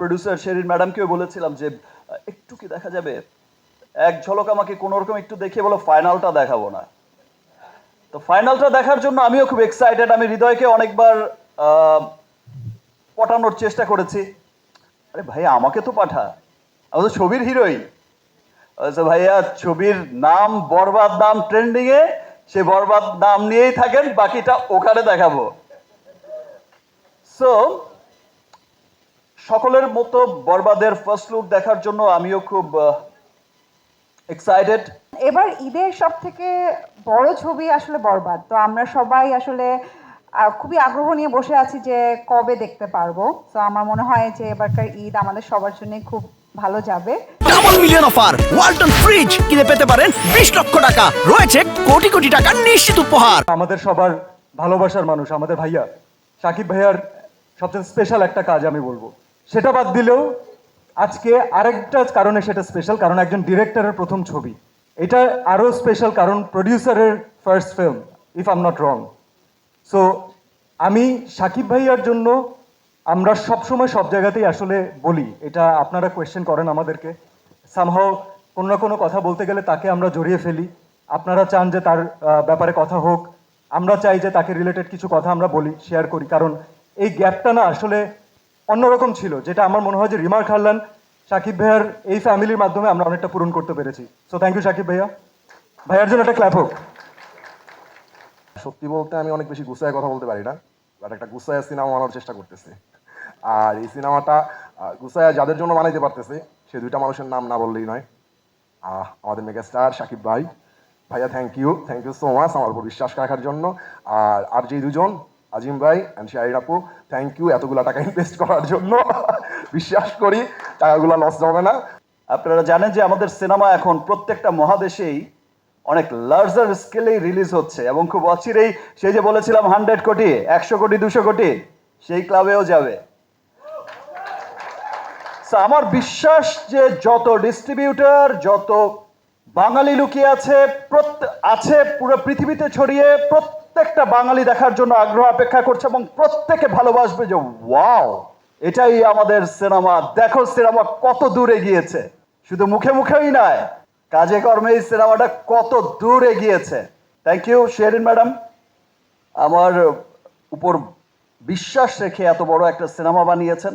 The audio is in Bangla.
প্রডিউসার শেরিন ম্যাডামকেও বলেছিলাম যে একটু কি দেখা যাবে? এক ঝলক আমাকে কোনো রকম একটু দেখিয়ে বলো, ফাইনালটা দেখাবো না। তো ফাইনালটা দেখার জন্য আমিও খুব এক্সাইটেড আমি হৃদয়কে অনেকবার পটানোর চেষ্টা করেছি। আরে ভাইয়া, আমাকে তো পাঠা। আমি তো ছবির হিরোই। আচ্ছা ভাইয়া, ছবির নাম, বরবাদ নাম ট্রেন্ডিং এ, সে বরবাদ নাম নিয়েই থাকেন, বাকিটা ওখানে দেখাবো। সো সকলের মতো বরবাদের ফার্স্ট লুক দেখার জন্য আমিও খুব এক্সাইটেড এবার ঈদের সব থেকে বড় ছবি আসলে বরবাদ। তো আমরা সবাই আসলে খুবই আগ্রহ নিয়ে বসে আছি যে কবে দেখতে পারব। তো আমার মনে হয় যে এবারকার ঈদ আমাদের সবার জন্য খুব ভালো যাবে। Double million offer Walton fridge কিনে পেতে পারেন বিশ লক্ষ টাকা। রয়েছে কোটি কোটি টাকার নিশ্চিত উপহার। আমাদের সবার ভালোবাসার মানুষ আমাদের ভাইয়া সাকিব ভাইয়ার সবচেয়ে স্পেশাল একটা কাজ আমি বলব। সেটা বাদ দিলেও আজকে আরেকটা কারণে সেটা স্পেশাল কারণ একজন ডিরেক্টরের প্রথম ছবি। এটা আরও স্পেশাল কারণ প্রডিউসারের first film if I'm not wrong so আমি সাকিব ভাইয়ার জন্য আমরা সবসময় সব জায়গাতেই আসলে বলি, এটা আপনারা কোয়েশ্চেন করেন আমাদেরকে। সামহাও কোনো না কোনো কথা বলতে গেলে তাকে আমরা জড়িয়ে ফেলি। আপনারা চান যে তার ব্যাপারে কথা হোক। আমরা চাই যে তাকে রিলেটেড কিছু কথা আমরা বলি শেয়ার করি। কারণ এই গ্যাপটা না আসলে অন্যরকম ছিল, যেটা আমার মনে হয় যে রিমার খাল্লান, সাকিব ভাইয়ার এই ফ্যামিলির মাধ্যমে আমরা অনেকটা পূরণ করতে পেরেছি। সো থ্যাংক ইউ সাকিব ভাইয়া। ভাইয়ার জন্য একটা ক্ল্যাপ হোক। সত্যি বলতে আমি অনেক বেশি গুছায় কথা বলতে পারি না বাট একটা গুছায় সিনেমা বানানোর চেষ্টা করতেছি। আর এই সিনেমাটা গুছায় যাদের জন্য বানাইতে পারতেছে, সে দুইটা মানুষের নাম না বললেই নয়। আমাদের মেগাস্টার সাকিব ভাই। ভাইয়া thank you thank you so much আমার উপর বিশ্বাস রাখার জন্য। আর আর যেই দুজন আজিম ভাই অ্যান্ড শাহিন আপু থ্যাংক ইউ এতগুলো টাকা ইনভেস্ট করার জন্য। বিশ্বাস করি, টাকাগুলো লস হবে না। আপনারা জানেন যে আমাদের সিনেমা এখন প্রত্যেকটা মহাদেশেই অনেক লার্জার স্কেলেই রিলিজ হচ্ছে এবং খুব অচিরেই সেই যে বলেছিলাম হান্ড্রেড কোটি, একশো কোটি, দুশো কোটি, সেই ক্লাবেও যাবে। আমার বিশ্বাস যে যত ডিস্ট্রিবিউটার যত বাঙালি লুকিয়ে আছে আছে পুরো পৃথিবীতে ছড়িয়ে প্রত্যেকটা বাঙালি দেখার জন্য আগ্রহ অপেক্ষা করছে এবং প্রত্যেকে ভালোবাসবে যে, ওয়াও, এটাই আমাদের সিনেমা। দেখো সিনেমা কত দূরে গিয়েছে শুধু মুখে মুখেই নয়, কাজে কর্মে এই সিনেমাটা কত দূরে গিয়েছে থ্যাংক ইউ শেরিন ম্যাডাম আমার উপর বিশ্বাস রেখে এত বড় একটা সিনেমা বানিয়েছেন।